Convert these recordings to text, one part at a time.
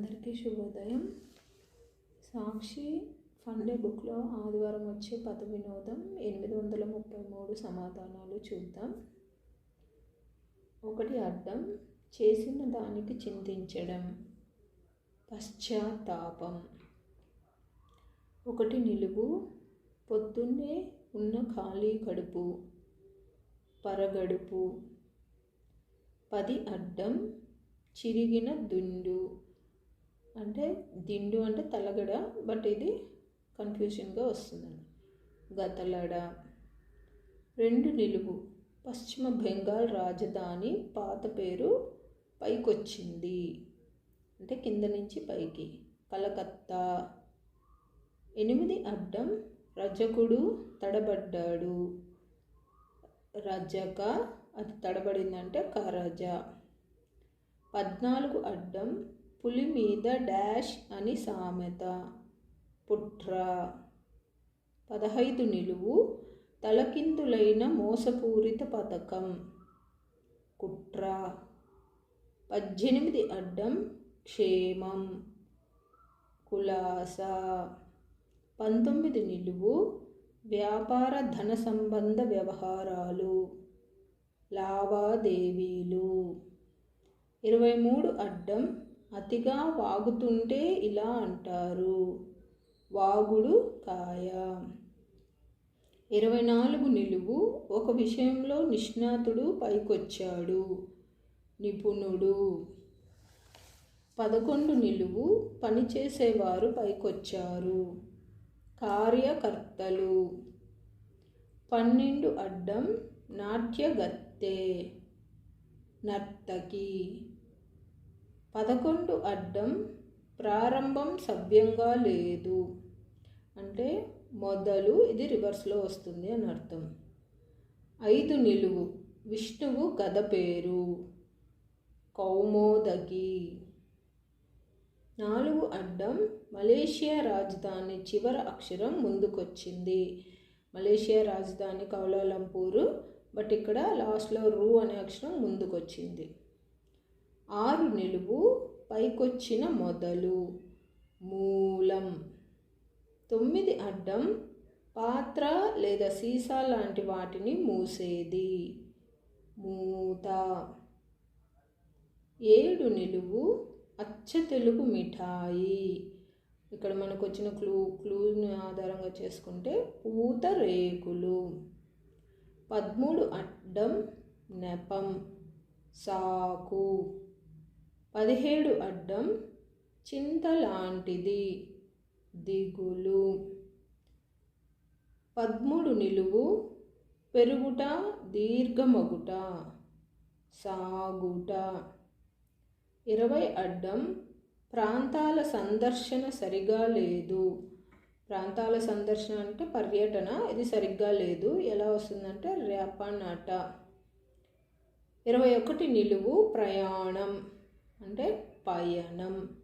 అందరికీ శుభోదయం. సాక్షి ఫండే బుక్లో ఆదివారం వచ్చే పద వినోదం ఎనిమిది వందల ముప్పై మూడు సమాధానాలు చూద్దాం. ఒకటి అడ్డం చేసిన దానికి చింతించడం. పశ్చాత్తాపం. ఒకటి నిలువు. పొద్దున్నే ఉన్న ఖాళీ కడుపు. పరగడుపు. పది అడ్డం చిరిగిన దుండు. అంటే దిండు అంటే తలగడ బట్ ఇది కన్ఫ్యూషన్గా వస్తుందండి. గతలడ. రెండు నిలువు. పశ్చిమ బెంగాల్ రాజధాని పాత పేరు పైకొచ్చింది. అంటే కింద నుంచి పైకి. కలకత్తా. ఎనిమిది అడ్డం రజకుడు తడబడ్డాడు. రజక అది తడబడిందంటే కరజ. పద్నాలుగు అడ్డం పులి మీద డాష్ అని సామెత. పుట్ర. పదహైదు నిలువు తలకిందులైన మోసపూరిత పథకం. కుట్ర. పద్దెనిమిది అడ్డం క్షేమం. కులాస. పంతొమ్మిది నిలువు వ్యాపార ధన సంబంధ వ్యవహారాలు. లావాదేవీలు. ఇరవై మూడు అడ్డం అతిగా వాగుతుంటే ఇలా అంటారు. వాగుడు కాయ. ఇరవై నాలుగు నిలువు ఒక విషయంలో నిష్ణాతుడు పైకొచ్చాడు. నిపుణుడు. పదకొండు నిలువు పనిచేసేవారు పైకొచ్చారు. కార్యకర్తలు. పన్నెండు అడ్డం నాట్యగత్తె. నర్తకి. పదకొండు అడ్డం ప్రారంభం సవ్యంగా లేదు. అంటే మొదలు ఇది రివర్స్లో వస్తుంది అని అర్థం. ఐదు నిలువు విష్ణువు గద పేరు. కౌమోదగి నాలుగు అడ్డం మలేషియా రాజధాని చివర అక్షరం ముందుకొచ్చింది. మలేషియా రాజధాని కౌలాలంపూరు బట్ ఇక్కడ లాస్ట్లో రూ అనే అక్షరం ముందుకొచ్చింది. ఆరు నిలువు పైకొచ్చిన మొదలు. మూలం. తొమ్మిది అడ్డం పాత్ర లేదా సీసా లాంటి వాటిని మూసేది. మూత. ఏడు నిలువు అచ్చ తెలుగు మిఠాయి. ఇక్కడ మనకు వచ్చిన క్లూ క్లూని ఆధారంగా చేసుకుంటే పూత రేకులు పదమూడు అడ్డం నెపం. సాకు. పదిహేడు అడ్డం చింత లాంటిది దిగులు. పదమూడు నిలువు పెరుగుట దీర్ఘమగుట సాగుట. ఇరవై అడ్డం ప్రాంతాల సందర్శన సరిగా లేదు. ప్రాంతాల సందర్శన అంటే పర్యటన ఇది సరిగ్గా లేదు. ఎలా వస్తుందంటే రేపనాట ఇరవై ఒకటి నిలువు ప్రయాణం. అంటే పయనం.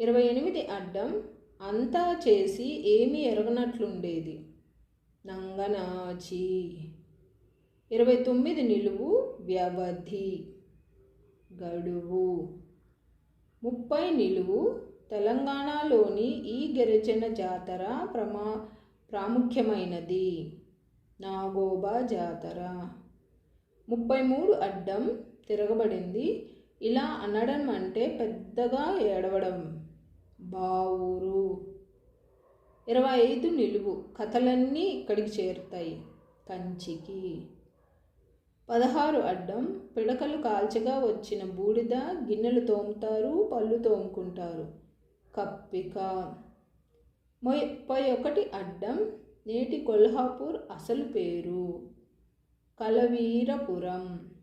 ఇరవై ఎనిమిది అడ్డం అంతా చేసి ఏమీ ఎరగనట్లుండేది. నంగనాచి. ఇరవై తొమ్మిది నిలువు వ్యవధి. గడువు. ముప్పై నిలువు తెలంగాణలోని ఈ గిరిజన జాతర ప్రమా ప్రాముఖ్యమైనది. నాగోబా జాతర. ముప్పై మూడు అడ్డం తిరగబడింది ఇలా అనడం అంటే పెద్దగా ఏడవడం. బావురు. ఇరవై ఐదు నిలువు కథలన్నీ ఇక్కడికి చేరుతాయి. కంచికి. పదహారు అడ్డం పిడకలు కాల్చగా వచ్చిన బూడిద గిన్నెలు తోముతారు పళ్ళు తోముకుంటారు. కప్పిక. ముప్పై ఒకటి అడ్డం నేటి కొల్హాపూర్ అసలు పేరు. కలవీరపురం.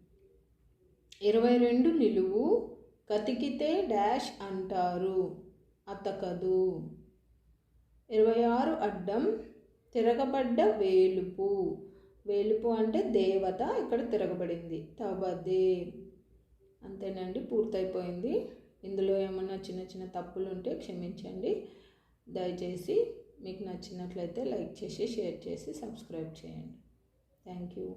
ఇరవై రెండు నిలువు కతికితే డాష్ అంటారు. అతకదు. ఇరవై ఆరు అడ్డం తిరగబడ్డ వేలుపు. వేలుపు అంటే దేవత ఇక్కడ తిరగబడింది. తవదే అంతేనండి పూర్తయిపోయింది. ఇందులో ఏమన్నా చిన్న చిన్న తప్పులు ఉంటే క్షమించండి. దయచేసి మీకు నచ్చినట్లయితే లైక్ చేసి షేర్ చేసి సబ్స్క్రైబ్ చేయండి. Thank you.